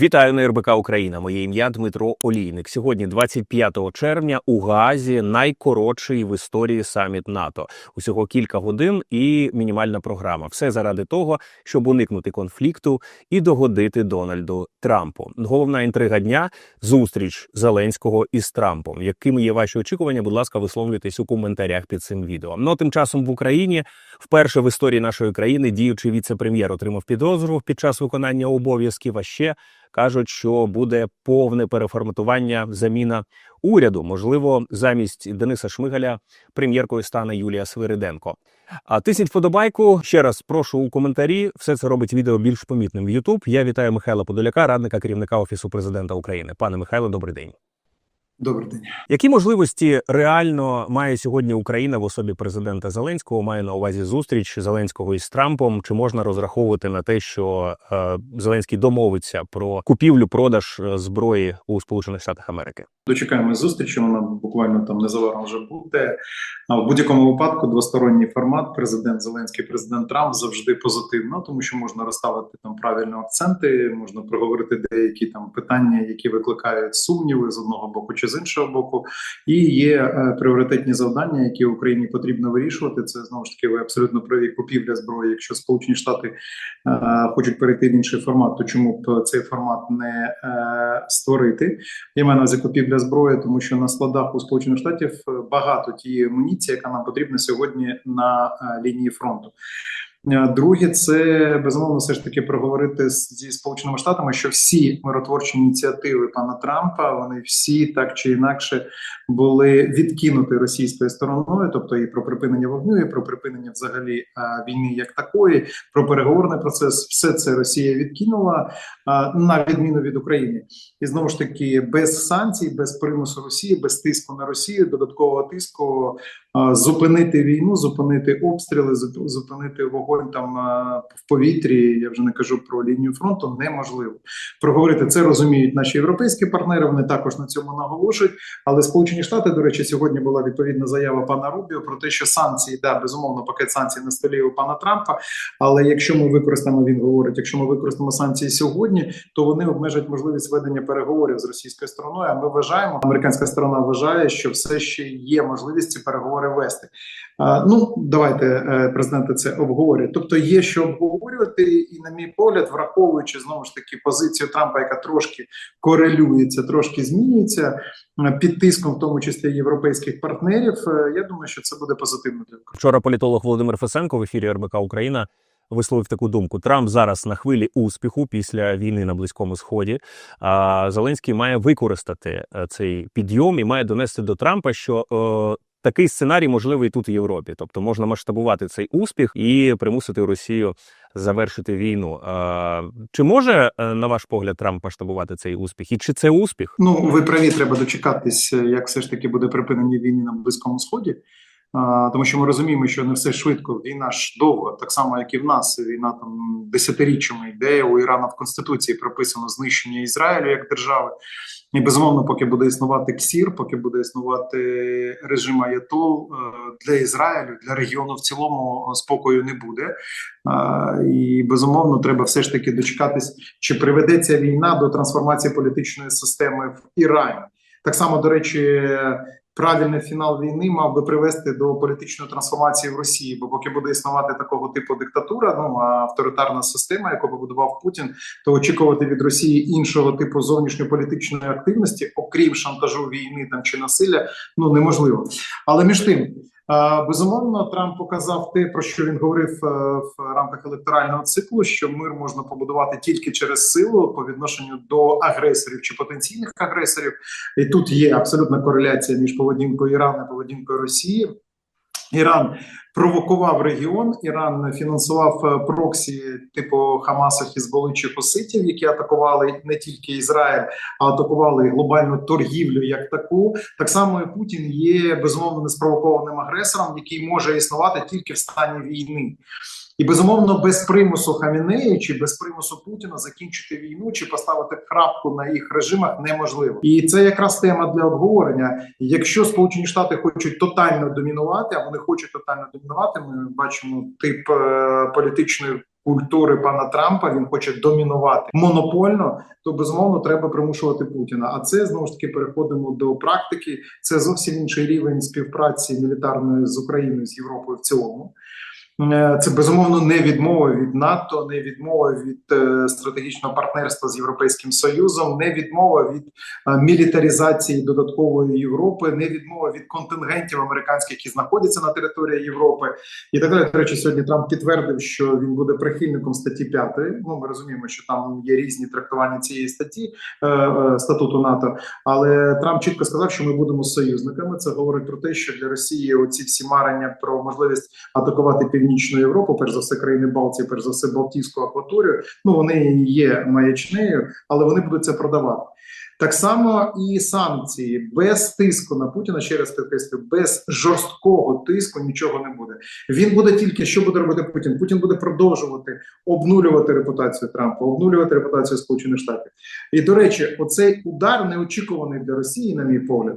Вітаю на РБК Україна. Моє ім'я Дмитро Олійник. Сьогодні, 25 червня, у Гаазі найкоротший в історії саміт НАТО. Усього кілька годин і мінімальна програма. Все заради того, щоб уникнути конфлікту і догодити Дональду Трампу. Головна інтрига дня зустріч Зеленського із Трампом. Якими є ваші очікування? Будь ласка, висловлюйтесь у коментарях під цим відео. Ну тим часом в Україні вперше в історії нашої країни діючий віце-прем'єр отримав підозру під час виконання обов'язків. А ще кажуть, що буде повне переформатування заміна уряду. Можливо, замість Дениса Шмигаля прем'єркою стане Юлія Свириденко. А тисніть вподобайку. Ще раз прошу у коментарі. Все це робить відео більш помітним в YouTube. Я вітаю Михайла Подоляка, радника керівника офісу президента України. Пане Михайло, добрий день. Добрий день. Які можливості реально має сьогодні Україна в особі президента Зеленського? Має на увазі зустріч Зеленського із Трампом? Чи можна розраховувати на те, що е, Зеленський домовиться про купівлю-продаж е, зброї у Сполучених Штатах Америки? Дочекаємось зустрічі. Вона буквально там незабаром вже буде. А в будь-якому випадку двосторонній формат. Президент Зеленський, президент Трамп завжди позитивно, тому що можна розставити там правильні акценти, можна проговорити деякі там питання, які викликають сумніви з одного боку чи з іншого боку. І є е, пріоритетні завдання, які Україні потрібно вирішувати. Це знову ж таки ви абсолютно праві купівля зброї. Якщо Сполучені Штати е, хочуть перейти в інший формат, то чому б цей формат не е, створити? Я маю на увазі купівля зброї, тому що на складах у Сполучених Штатів багато тієї амуніції, яка нам потрібна сьогодні на лінії фронту. Е, Друге, це безумовно все ж таки проговорити зі сполученими штатами, що всі миротворчі ініціативи пана Трампа вони всі так чи інакше були відкинуті російською стороною, тобто і про припинення вогню, і про припинення взагалі е, війни як такої, про переговорний процес, все це Росія відкинула е, на відміну від України. І знову ж таки, без санкцій, без примусу Росії, без тиску на Росію, додаткового тиску зупинити війну, зупинити обстріли, зуп- зупинити вогонь там в повітрі. Я вже не кажу про лінію фронту. Неможливо проговорити це. Розуміють наші європейські партнери. Вони також на цьому наголошують. Але Сполучені Штати, до речі, сьогодні була відповідна заява пана Рубіо про те, що санкції, да, безумовно, пакет санкцій на столі у пана Трампа. Але якщо ми використаємо, він говорить, якщо ми використаємо санкції сьогодні, то вони обмежать можливість ведення переговорів з російською стороною. А ми вважаємо, американська сторона вважає, що все ще є можливість ці переговори вести. А, ну давайте е, президенти це обговорять. Тобто є що обговорювати, і на мій погляд, враховуючи знову ж таки позицію Трампа, яка трошки корелюється, трошки змінюється е, під тиском, в тому числі європейських партнерів. е, Я думаю, що це буде позитивно для України. Вчора політолог Володимир Фесенко в ефірі РБК Україна висловив таку думку: Трамп зараз на хвилі успіху після війни на близькому сході. А Зеленський має використати цей підйом і має донести до Трампа, що такий сценарій можливий тут в Європі. Тобто можна масштабувати цей успіх і примусити Росію завершити війну. Чи може, е, на ваш погляд, Трамп масштабувати цей успіх? І чи це успіх? Ну ви праві, треба дочекатись, е, як все ж таки буде припинення війни на близькому сході. Тому що ми розуміємо, що не все швидко. Війна ж довго, так само як і в нас. Війна там десятиріччями йде. У Ірана в конституції прописано знищення Ізраїлю як держави. І безумовно, поки буде існувати КСІР, поки буде існувати режим Аятол е, для Ізраїлю, для регіону в цілому е, спокою не буде. І безумовно, треба все ж таки дочекатись, чи приведеться війна до трансформації політичної системи в Ірані. Так само, до речі, правильний фінал війни мав би привести до політичної трансформації в Росії, бо поки буде існувати такого типу диктатура, ну авторитарна система, яку побудував Путін, то очікувати від Росії іншого типу зовнішньополітичної активності, окрім шантажу війни там чи насилля, ну неможливо. Але між тим. Е, Безумовно, Трамп показав те, про що він говорив е, в рамках електорального циклу, що мир можна побудувати тільки через силу по відношенню до агресорів чи потенційних агресорів. І тут є абсолютна кореляція між поведінкою Ірану і поведінкою Росії. Іран провокував регіон. Іран фінансував е, проксі типу Хамаса, Хізболи чи Хуситів, які атакували не тільки Ізраїль, а атакували глобальну торгівлю як таку. Так само і Путін є безумовно неспровокованим агресором, який може існувати тільки в стані війни. І безумовно, без примусу Хамінеї чи без примусу Путіна закінчити війну чи поставити крапку на їх режимах неможливо. І це якраз тема для обговорення. Якщо Сполучені Штати хочуть тотально домінувати, а вони хочуть тотально домінувати, ми бачимо тип е, політичної культури пана Трампа. Він хоче домінувати монопольно. То безумовно треба примушувати Путіна. А це знову ж таки переходимо до практики. Це зовсім інший рівень співпраці мілітарної з Україною з Європою в цілому. Е, Це безумовно не відмова від НАТО, не відмова від е, стратегічного партнерства з Європейським Союзом, не відмова від е, мілітаризації додаткової Європи, не відмова від контингентів американських, які знаходяться на території Європи, і так далі. До речі, сьогодні Трамп підтвердив, що він буде прихильником статті 5. Ну ми розуміємо, що там є різні трактування цієї статті е, статуту НАТО. Але Трамп чітко сказав, що ми будемо союзниками. Це говорить про те, що для Росії оці всі марення про можливість атакувати північну Європу, перш за все країни Балтії, перш за все Балтійську акваторію. Ну вони є маячнею, але вони будуть це продавати. Так само і санкції без тиску на Путіна, ще раз підкреслю, без жорсткого тиску нічого не буде. Він буде тільки що буде робити Путін. Путін буде продовжувати обнулювати репутацію Трампа, обнулювати репутацію Сполучених Штатів. І до речі, оцей удар неочікуваний для Росії, на мій погляд,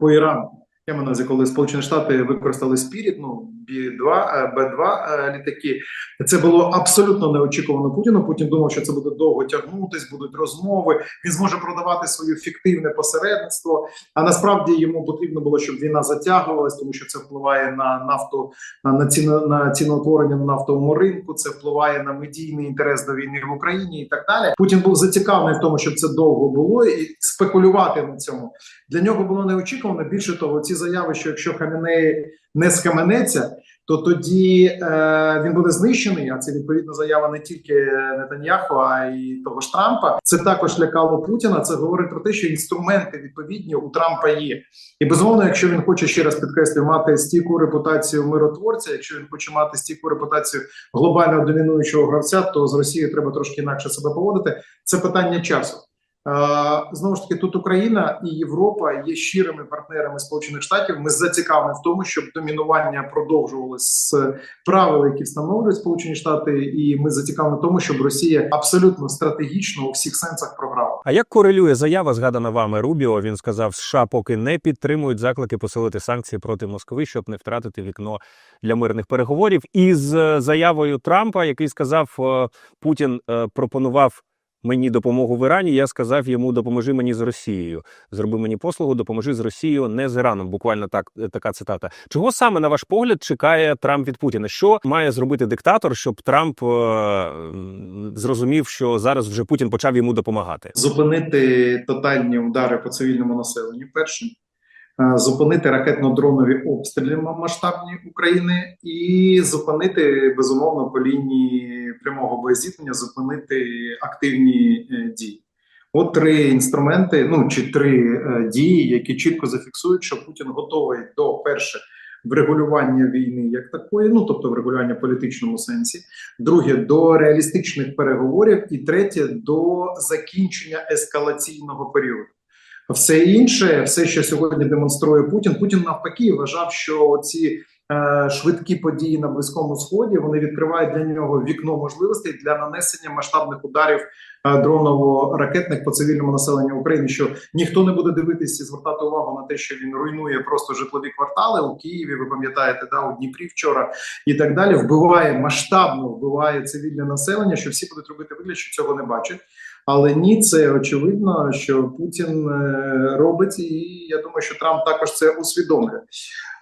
по Ірану. Я увазі, коли Сполучені Штати використали Спіріт, ну Бі-2, Б-2 е, літаки. Це було абсолютно неочікувано Путіну. Путін думав, що це буде довго тягнутись, будуть розмови. Він зможе продавати своє фіктивне посередництво. А насправді йому потрібно було, щоб війна затягувалась, тому що це впливає на нафту на, на ціно на ціноутворення на нафтовому ринку. Це впливає на медійний інтерес до війни в Україні і так далі. Путін був зацікавлений в тому, щоб це довго було, і спекулювати на цьому для нього було неочікувано. Більше того, ці заяви, що якщо Хамінеї не схаменеться, то тоді е, він буде знищений. А це відповідна заява не тільки Нетаньяху, а й того ж Трампа. Це також лякало Путіна. Це говорить про те, що інструменти відповідні у Трампа є. І безумовно, якщо він хоче ще раз підкреслюю, мати стійку репутацію миротворця, якщо він хоче мати стійку репутацію глобального домінуючого гравця, то з Росією треба трошки інакше себе поводити. Це питання часу. Знову ж таки, тут Україна і Європа є щирими партнерами Сполучених Штатів. Ми зацікавлені в тому, щоб домінування продовжувалось з правил, які встановлюють Сполучені Штати, і ми зацікавлені в тому, щоб Росія абсолютно стратегічно у всіх сенсах програла. А як корелює заява, згадана вами Рубіо? Він сказав, США поки не підтримують заклики посилити санкції проти Москви, щоб не втратити вікно для мирних переговорів. Із е, заявою Трампа, який сказав, е, Путін е, пропонував. Мені допомогу в Ірані. Я сказав йому допоможи мені з Росією. Зроби мені послугу, допоможи з Росією, не з Іраном. Буквально так така цитата. Чого саме на ваш погляд чекає Трамп від Путіна? Що має зробити диктатор, щоб Трамп е- зрозумів, що зараз вже Путін почав йому допомагати? Зупинити тотальні удари по цивільному населенню. Перше. Е, Зупинити ракетно-дронові обстріли масштабні України і зупинити безумовно по лінії прямого боєзіткнення, зупинити активні е, дії. От три інструменти, ну чи три е, дії, які чітко зафіксують, що Путін готовий до перше врегулювання війни як такої, ну тобто врегулювання в політичному сенсі, друге до реалістичних переговорів, і третє до закінчення ескалаційного періоду. Все інше, все, що сьогодні демонструє Путін, Путін навпаки вважав, що ці е, швидкі події на близькому сході вони відкривають для нього вікно можливостей для нанесення масштабних ударів е, дроново-ракетних по цивільному населенню України. Що ніхто не буде дивитися і звертати увагу на те, що він руйнує просто житлові квартали у Києві. Ви пам'ятаєте, да у Дніпрі вчора і так далі. Вбиває масштабно, вбиває цивільне населення. Що всі будуть робити вигляд, що цього не бачать. Але ні, це очевидно, що Путін е, робить, і я думаю, що Трамп також це усвідомлює.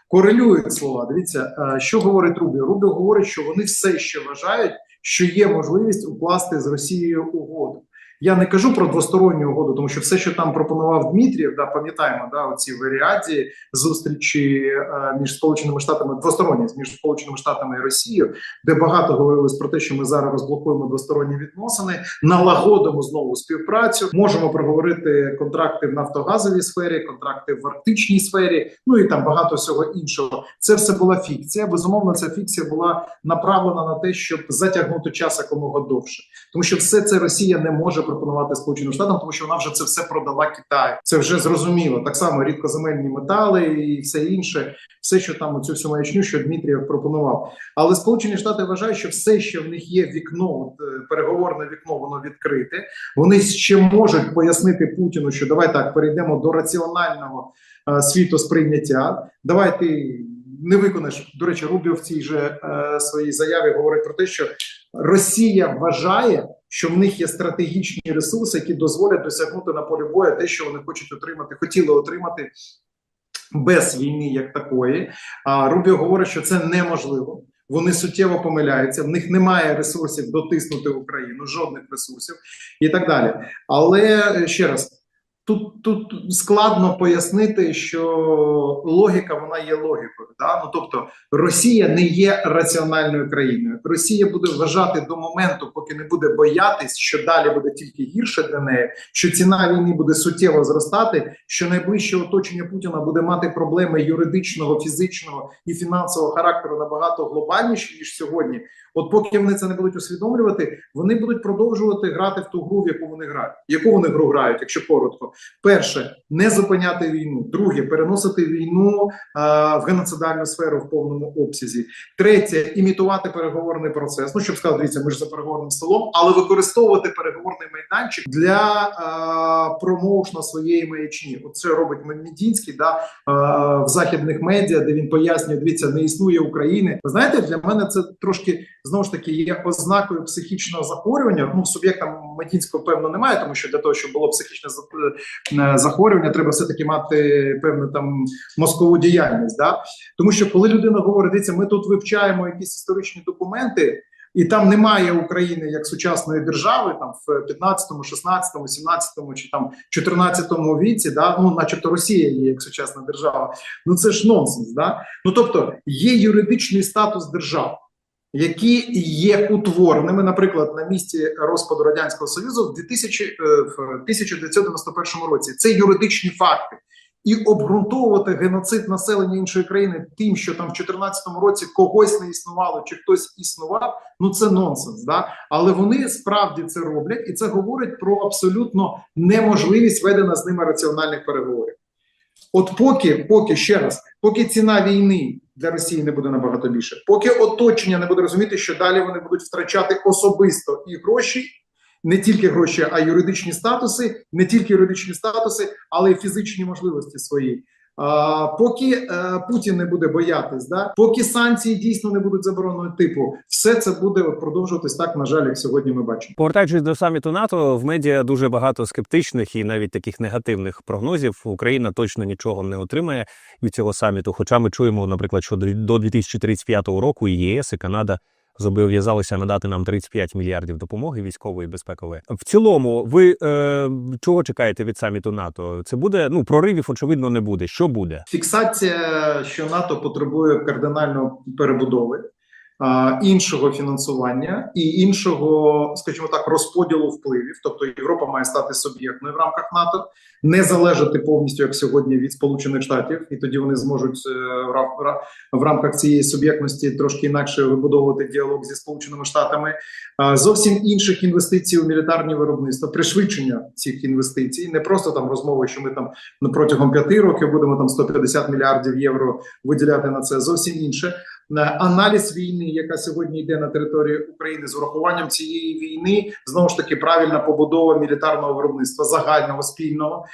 Корелюють слова. Дивіться, е, що говорить Рубі. Рубі говорить, що вони все ще вважають, що є можливість укласти з Росією угоду. Я не кажу про двосторонню угоду, тому що все, що там пропонував Дмитрієв, да пам'ятаємо, да оці в Ріаді зустрічі е, між сполученими штатами двосторонні між сполученими штатами і Росією, де багато говорилось про те, що ми зараз розблокуємо двосторонні відносини, налагодимо знову співпрацю. Можемо проговорити контракти в нафтогазовій сфері, контракти в арктичній сфері. Ну і там багато всього іншого. Це все була фікція. Безумовно, ця фікція була направлена на те, щоб затягнути час якомога довше, тому що все це Росія не може пропонувати Сполученим Штатам, тому що вона вже це все продала Китаю. Це вже зрозуміло. Так само рідкоземельні метали і все інше, все, що там цю всю маячню, що Дмитрієв пропонував. Але Сполучені Штати вважають, що все, що в них є вікно, от, е, переговорне вікно, воно відкрите. Вони ще можуть пояснити Путіну, що давай так перейдемо до раціонального е, світосприйняття. Давай ти не виконаєш. До речі, Рубіо в цій же е, своїй заяві говорить про те, що Росія вважає, що в них є стратегічні ресурси, які дозволять досягнути на полі бою те, що вони хочуть отримати, хотіли отримати без війни як такої. А Рубіо говорить, що це неможливо. Вони суттєво помиляються, в них немає ресурсів дотиснути Україну, жодних ресурсів і так далі. Але е, ще раз. Тут тут складно пояснити, що логіка вона є логікою. Да? Ну тобто Росія не є раціональною країною. Росія буде вважати до моменту, поки не буде боятись, що далі буде тільки гірше для неї, що ціна війни буде суттєво зростати, що найближче оточення Путіна буде мати проблеми юридичного, фізичного і фінансового характеру набагато глобальніші ніж сьогодні. От поки вони це не будуть усвідомлювати, вони будуть продовжувати грати в ту гру, в яку вони грають. Яку вони гру грають, якщо коротко, перше не зупиняти війну. Друге переносити війну а, в геноцидальну сферу в повному обсязі. Третє імітувати переговорний процес. Ну щоб сказати, дивіться, ми ж за переговорним столом, але використовувати переговорний майданчик для а, промоушна своєї маячні. От це робить Медінський да а, в західних медіа, де він пояснює, дивіться, не існує України. Ви знаєте, для мене це трошки знову ж таки є ознакою психічного захворювання. Ну суб'єктам Медінського певно немає, тому що для того, щоб було психічне е, захворювання, треба все таки мати певну там мозкову діяльність. Да? Тому що коли людина говорить, дивіться, ми тут вивчаємо якісь історичні документи. І там немає України як сучасної держави, там в 15, 16, 17 чи там 14 віці, да ну, начебто Росія є як сучасна держава. Ну це ж нонсенс. Да? Ну тобто є юридичний статус держав, які є утвореними, наприклад, на місці розпаду радянського союзу в 2000, е, в 1991 році. Це юридичні факти. І обґрунтовувати геноцид населення іншої країни тим, що там в 2014 році когось не існувало, чи хтось існував, ну це нонсенс. Да? Але вони справді це роблять, і це говорить про абсолютно неможливість ведення з ними раціональних переговорів. От поки, поки ще раз, поки ціна війни для Росії не буде набагато більше, поки оточення не буде розуміти, що далі вони будуть втрачати особисто і гроші, не тільки гроші, а й юридичні статуси, не тільки юридичні статуси, але й фізичні можливості свої. А, поки е, Путін не буде боятись, да поки санкції дійсно не будуть забороненого типу, все це буде продовжуватись так, на жаль, як сьогодні ми бачимо. Повертаючись до саміту НАТО, в медіа дуже багато скептичних і навіть таких негативних прогнозів. Україна точно нічого не отримає від цього саміту. Хоча ми чуємо, наприклад, що до- до 2035 року ЄС і Канада зобов'язалися надати нам 35 мільярдів допомоги військової і безпекової. В цілому, ви е, чого чекаєте від саміту НАТО? Це буде ну проривів, очевидно, не буде. Що буде? Фіксація, що НАТО потребує кардинальної перебудови, іншого фінансування і іншого, скажімо так, розподілу впливів. Тобто Європа має стати суб'єктною в рамках НАТО, не залежати повністю як сьогодні від Сполучених Штатів, і тоді вони зможуть е, в рам- в ра- в рамках цієї суб'єктності трошки інакше вибудовувати діалог зі Сполученими Штатами. Зовсім інших інвестицій у мілітарні виробництва, пришвидшення цих інвестицій, не просто там розмови, що ми там ну, протягом п'яти років будемо там 150 мільярдів євро виділяти на це. Зовсім інше. Аналіз війни, яка сьогодні йде на території України, з урахуванням цієї війни, знову ж таки правильна побудова мілітарного виробництва загального спільного.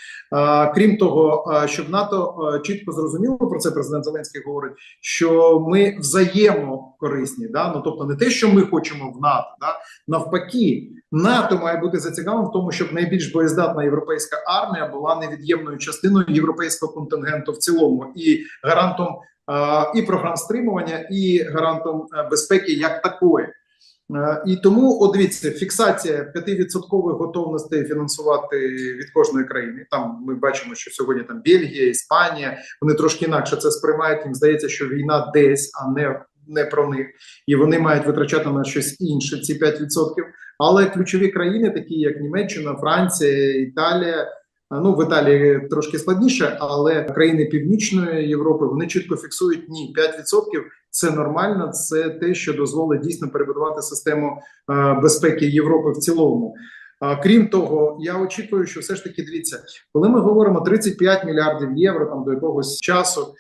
Крім того, щоб НАТО чітко зрозуміло про це, президент Зеленський говорить, що ми взаємокорисні, да? Ну тобто не те, що ми хочемо в НАТО, да? Навпаки, НАТО має бути зацікавленим в тому, щоб найбільш боєздатна європейська армія була невід'ємною частиною європейського контингенту в цілому. І гарантом і програм стримування, і гарантом е, безпеки як такої. Е, І тому, от дивіться, фіксація 5% готовності фінансувати від кожної країни. Там ми бачимо, що сьогодні там Бельгія, Іспанія, вони трошки інакше це сприймають. Їм здається, що війна десь, а не, не про них, і вони мають витрачати на щось інше. Ці 5%. Але ключові країни, такі як Німеччина, Франція, Італія. Ну, в Італії трошки складніше, але країни Північної Європи вони чітко фіксують ні 5% це нормально, це те, що дозволить дійсно перебудувати систему безпеки Європи в цілому. Крім того, я очікую, що все ж таки дивіться, коли ми говоримо 35 мільярдів євро там до якогось часу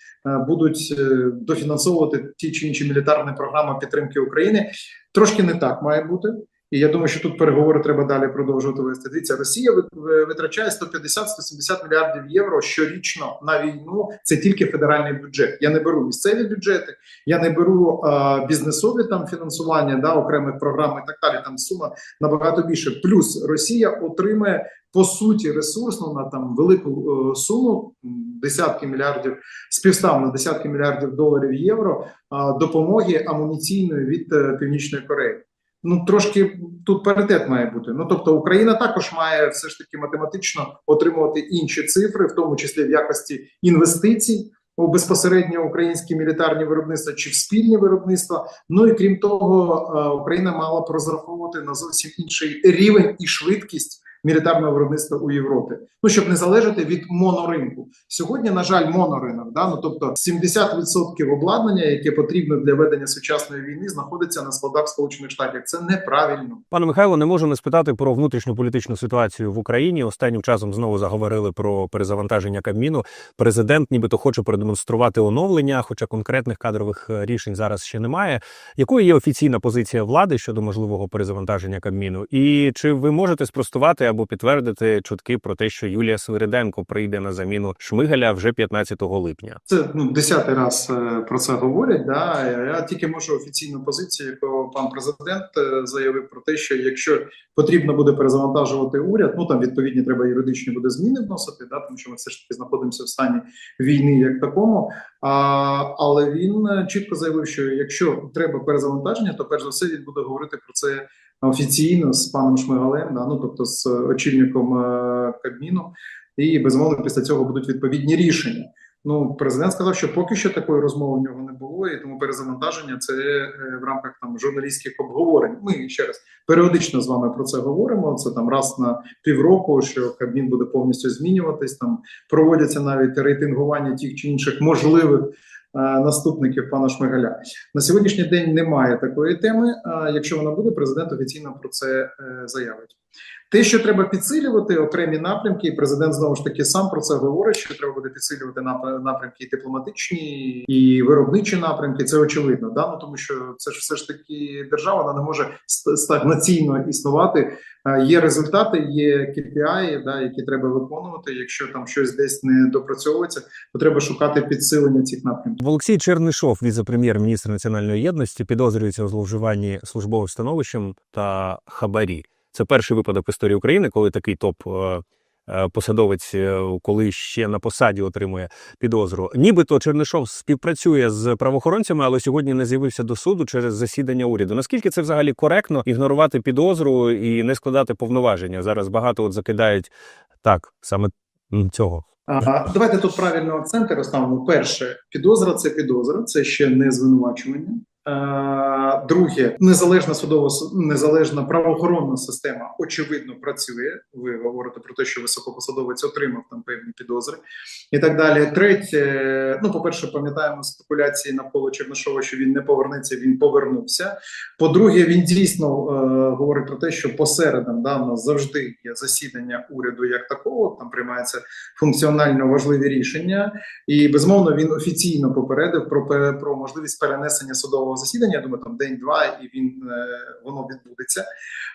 будуть е, дофінансовувати ті чи інші мілітарні програми підтримки України. Трошки не так має бути. І я думаю, що тут переговори треба далі продовжувати вести. Дивіться, Росія ви- ви- витрачає 150-170 мільярдів євро щорічно на війну. Це тільки федеральний бюджет. Я не беру місцеві бюджети, я не беру а, бізнесові там фінансування да, окремих програм і так далі. Там сума набагато більше. Плюс Росія отримає по суті ресурсно на там велику е, суму десятки мільярдів співстав на десятки мільярдів доларів євро а, допомоги амуніційної від е, Північної Кореї. Ну трошки тут паритет має бути. Ну тобто Україна також має все ж таки математично отримувати інші цифри, в тому числі в якості інвестицій у безпосередньо українські мілітарні виробництва чи в спільні виробництва. Ну і крім того, е, Україна мала б розраховувати на зовсім інший рівень і швидкість мілітарного виробництва у Європі. Ну щоб не залежати від моноринку. Сьогодні, на жаль, моноринок, да? ну тобто 70% обладнання, яке потрібно для ведення сучасної війни, знаходиться на складах Сполучених Штатів. Це неправильно. Пане Михайло, не можу не спитати про внутрішню політичну ситуацію в Україні. Останнім часом знову заговорили про перезавантаження Кабміну. Президент нібито хоче продемонструвати оновлення, хоча конкретних кадрових е, рішень зараз ще немає. Якою є офіційна позиція влади щодо можливого перезавантаження Кабміну? І чи ви можете спростувати або підтвердити чутки про те, що Юлія Свириденко прийде на заміну Шмигаля вже 15 липня? Це ну десятий раз е, про це говорять. Да я тільки можу офіційну позицію, яку пан президент е, заявив про те, що якщо потрібно буде перезавантажувати уряд, ну там відповідні треба юридичні буде зміни вносити, да тому що ми все ж таки знаходимося в стані війни як такому. А, але він е, чітко заявив, що якщо треба перезавантаження, то перш за все він буде говорити про це офіційно з паном Шмигалем, да, ну тобто з очільником е, Кабміну, і безумовно після цього будуть відповідні рішення. Ну, президент сказав, що поки що такої розмови в нього не було, і тому перезавантаження це е, в рамках там журналістських обговорень. Ми ще раз періодично з вами про це говоримо. Це там раз на півроку, що Кабмін буде повністю змінюватись. Там проводяться навіть рейтингування тих чи інших можливих е, наступників пана Шмигаля. На сьогоднішній день немає такої теми. А якщо вона буде, президент офіційно про це е, заявить. Те, що треба підсилювати окремі напрямки, і президент знову ж таки сам про це говорить. Що треба буде підсилювати нап- напрямки і дипломатичні і виробничі напрямки. Це очевидно, да? ну, тому що це ж все ж таки держава, вона не може стагнаційно існувати. Є результати, є KPI, да, які треба виконувати. Якщо там щось десь не допрацьовується, то треба шукати підсилення цих напрямків. Олексій Чернишов, віце-прем'єр-міністр національної єдності, підозрюється у зловживанні службовим становищем та хабарі. Це перший випадок в історії України, коли такий топ. е, е, Посадовець, е, коли ще на посаді отримує підозру. Нібито Чернишов співпрацює з правоохоронцями, але сьогодні не з'явився до суду через засідання уряду. Наскільки це взагалі коректно ігнорувати підозру і не складати повноваження? Зараз багато от закидають так, саме цього. А, давайте тут правильно акценти розставимо. Перше, підозра це підозра, це ще не звинувачування. Е, Друге, незалежна судова незалежна правоохоронна система очевидно працює. Ви говорите про те, що високопосадовець отримав там певні підозри і так далі. Третє, ну по перше, пам'ятаємо спекуляції навколо Чернишова, що він не повернеться, він повернувся. По-друге, він дійсно е, говорить про те, що посередам да, у нас завжди є засідання уряду як такого. Там приймаються функціонально важливі рішення, і безумовно він офіційно попередив про про можливість перенесення судового засідання. Я думаю, там день-два, і він е, воно відбудеться.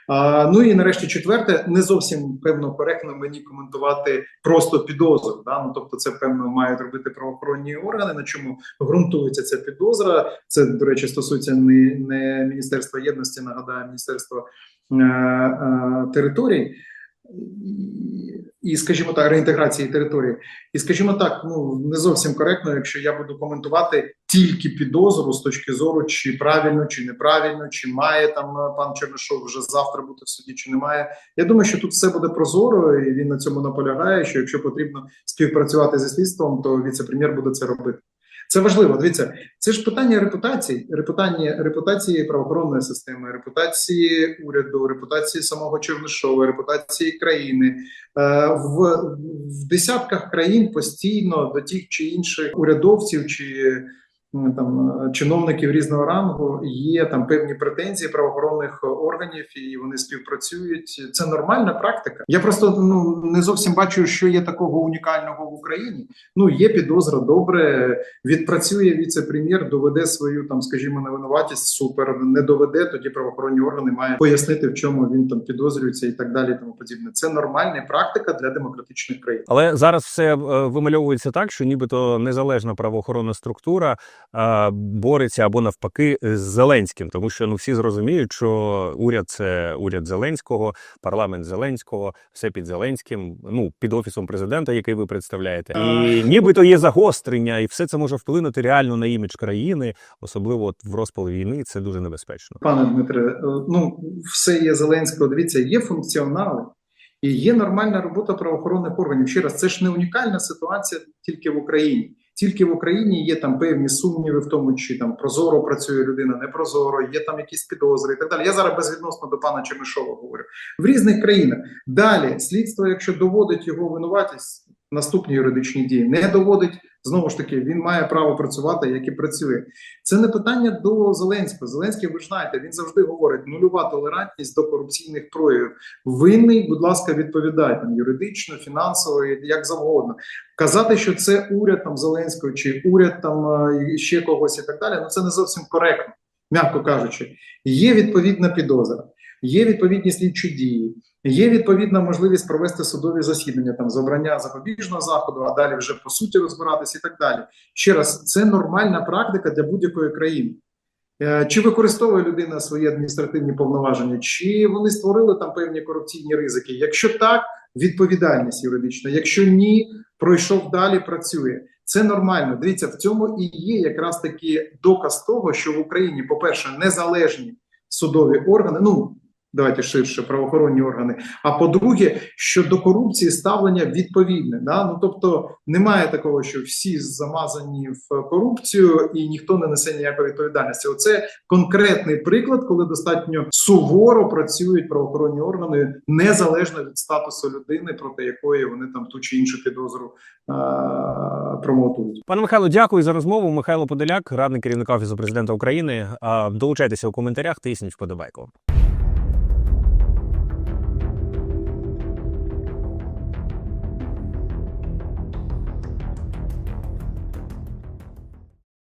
А, ну і нарешті четверте, не зовсім певно коректно мені коментувати просто підозру. Да? Ну тобто, це певно мають робити правоохоронні органи. На чому ґрунтується ця підозра? Це до речі, стосується не, не міністерства єдності, нагадаю, міністерства е, е, територій. І- скажімо так, реінтеграції території. І скажімо так, ну не зовсім коректно, якщо я буду коментувати тільки підозру з точки зору, чи правильно, чи неправильно, чи має там е, пан Чернишов вже завтра бути в суді, чи немає. Я думаю, що тут все буде прозоро, і він на цьому наполягає. Що якщо потрібно співпрацювати зі слідством, то віце-прем'єр буде це робити. Це важливо. Дивіться, це ж питання репутації, репутання репутації правоохоронної системи, репутації уряду, репутації самого Чернишова, репутації країни. Е, В, в десятках країн постійно до тих чи інших урядовців чи там е, чиновників різного рангу є там певні претензії правоохоронних органів, і вони співпрацюють. Це нормальна практика. Я просто ну не зовсім бачу, що є такого унікального в Україні. Ну є підозра, добре відпрацює віце-прем'єр, доведе свою там, скажімо, невинуватість. Супер не доведе. Тоді правоохоронні органи мають пояснити, в чому він там підозрюється, і так далі. Тому подібне. Це нормальна практика для демократичних країн. Але зараз все е, вимальовується так, що нібито незалежна правоохоронна структура е, бореться або навпаки з Зеленським, тому що ну всі зрозуміють, що уряд це уряд Зеленського, парламент Зеленського, все під Зеленським, ну під офісом президента, який ви представляєте, і нібито є загострення, і все це може вплинути реально на імідж країни, особливо от в розпал війни. Це дуже небезпечно. Пане Дмитре, е, ну все є Зеленського. Дивіться, є функціонали і є нормальна робота правоохоронних органів. Ще раз, це ж не унікальна ситуація тільки в Україні. Тільки в Україні є там певні сумніви в тому, чи там прозоро працює людина, не прозоро, є там якісь підозри і так далі. Я зараз безвідносно до пана Чемишова говорю в різних країнах. Далі слідство, якщо доводить його винуватість, наступні юридичні дії не доводить. Знову ж таки, він має право працювати, як і працює. Це не питання до Зеленського. Зеленський, ви ж знаєте, він завжди говорить нульова толерантність до корупційних проявів. Винний, будь ласка, відповідай там юридично, фінансово, як завгодно. Казати, що це уряд там Зеленського чи уряд там е, ще когось і так далі. Ну це не зовсім коректно, м'яко кажучи. Є відповідна підозра, є відповідні слідчі дії. Є відповідна можливість провести судові засідання там з обрання запобіжного заходу, а далі вже по суті розбиратися і так далі. Ще раз, це нормальна практика для будь-якої країни. Е, Чи використовує людина свої адміністративні повноваження, чи вони створили там певні корупційні ризики? Якщо так, відповідальність юридична. Якщо ні, пройшов далі, працює. Це нормально. Дивіться, в цьому і є якраз таки доказ того, що в Україні, по-перше, незалежні судові органи. Ну давайте ширше правоохоронні органи. А по-друге, що до корупції ставлення відповідне. Да? Ну тобто немає такого, що всі замазані в корупцію і ніхто не несе ніякої відповідальності. Оце конкретний приклад, коли достатньо суворо працюють правоохоронні органи незалежно від статусу людини, проти якої вони там ту чи іншу підозру промотують. Пане Михайло, дякую за розмову. Михайло Подоляк, радник керівника офісу президента України. Долучайтеся у коментарях, тисніть вподобайку.